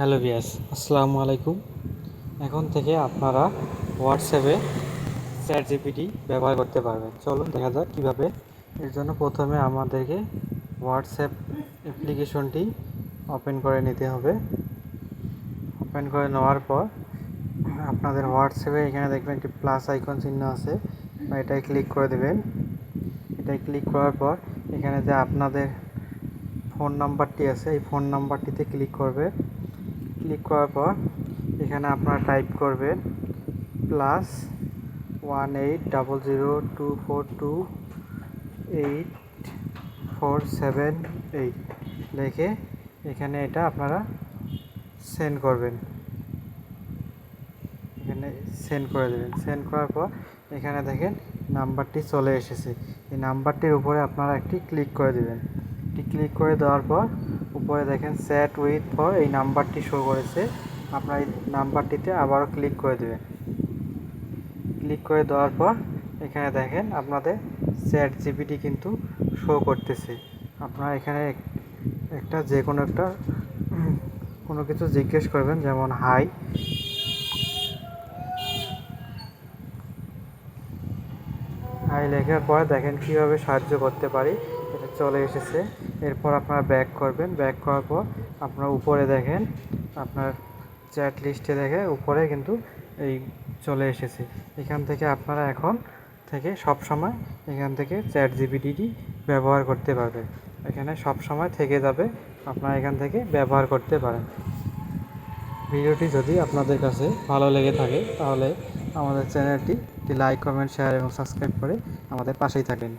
Hello বিয়াস আসসালামু আলাইকুম। এখন থেকে আপনারা হোয়াটসঅ্যাপে চ্যাট জিপিটি ব্যবহার করতে পারবেন। চলুন দেখা যাক কীভাবে। এর জন্য প্রথমে আমাদেরকে হোয়াটসঅ্যাপ অ্যাপ্লিকেশনটি ওপেন করে নিতে হবে। ওপেন করে নেওয়ার পর আপনাদের হোয়াটসঅ্যাপে এখানে দেখবেন একটি প্লাস আইকন চিহ্ন আছে। বা এটাই ক্লিক করে দেবেন। এটাই ক্লিক করার পর এখানে যে আপনাদের ফোন নাম্বারটি আছে, এই ফোন নাম্বারটিতে ক্লিক করবে। ক্লিক করার পর এখানে আপনারা টাইপ করবেন plus one eight double zero two four two eight four seven eight লিখে এখানে এটা আপনারা সেন্ড করবেন। এখানে সেন্ড করে দেবেন। সেন্ড করার পর এখানে দেখেন নাম্বারটি চলে এসেছে। এই নাম্বারটির উপরে আপনারা একটি ক্লিক করে দেবেন। একটি ক্লিক করে দেওয়ার পর উপরে দেখেন স্যাট উইথ ফর এই নাম্বারটি শো করেছে। আপনার এই নাম্বারটিতে আবারও ক্লিক করে দেবেন। ক্লিক করে দেওয়ার পর এখানে দেখেন আপনাদের চ্যাট জিপিটি কিন্তু শো করতেছে। আপনারা এখানে একটা যে কোনো একটা কোনো কিছু জিজ্ঞেস করবেন, যেমন হাই হাই লেখার পর দেখেন কীভাবে সাহায্য করতে পারি। চলে এসেছে। এরপর আপনারা ব্যাক করবেন। ব্যাক করার পর আপনারা উপরে দেখেন, আপনার চ্যাট লিস্টে দেখে উপরে কিন্তু এই চলে এসেছে। এখান থেকে আপনারা এখন থেকে সব সময় এখান থেকে চ্যাট জিপিটিটি ব্যবহার করতে পারবেন। এখানে সব সময় থেকে যাবে, আপনারা এখান থেকে ব্যবহার করতে পারেন। ভিডিওটি যদি আপনাদের কাছে ভালো লেগে থাকে, তাহলে আমাদের চ্যানেলটি লাইক কমেন্ট শেয়ার এবং সাবস্ক্রাইব করে আমাদের পাশেই থাকেন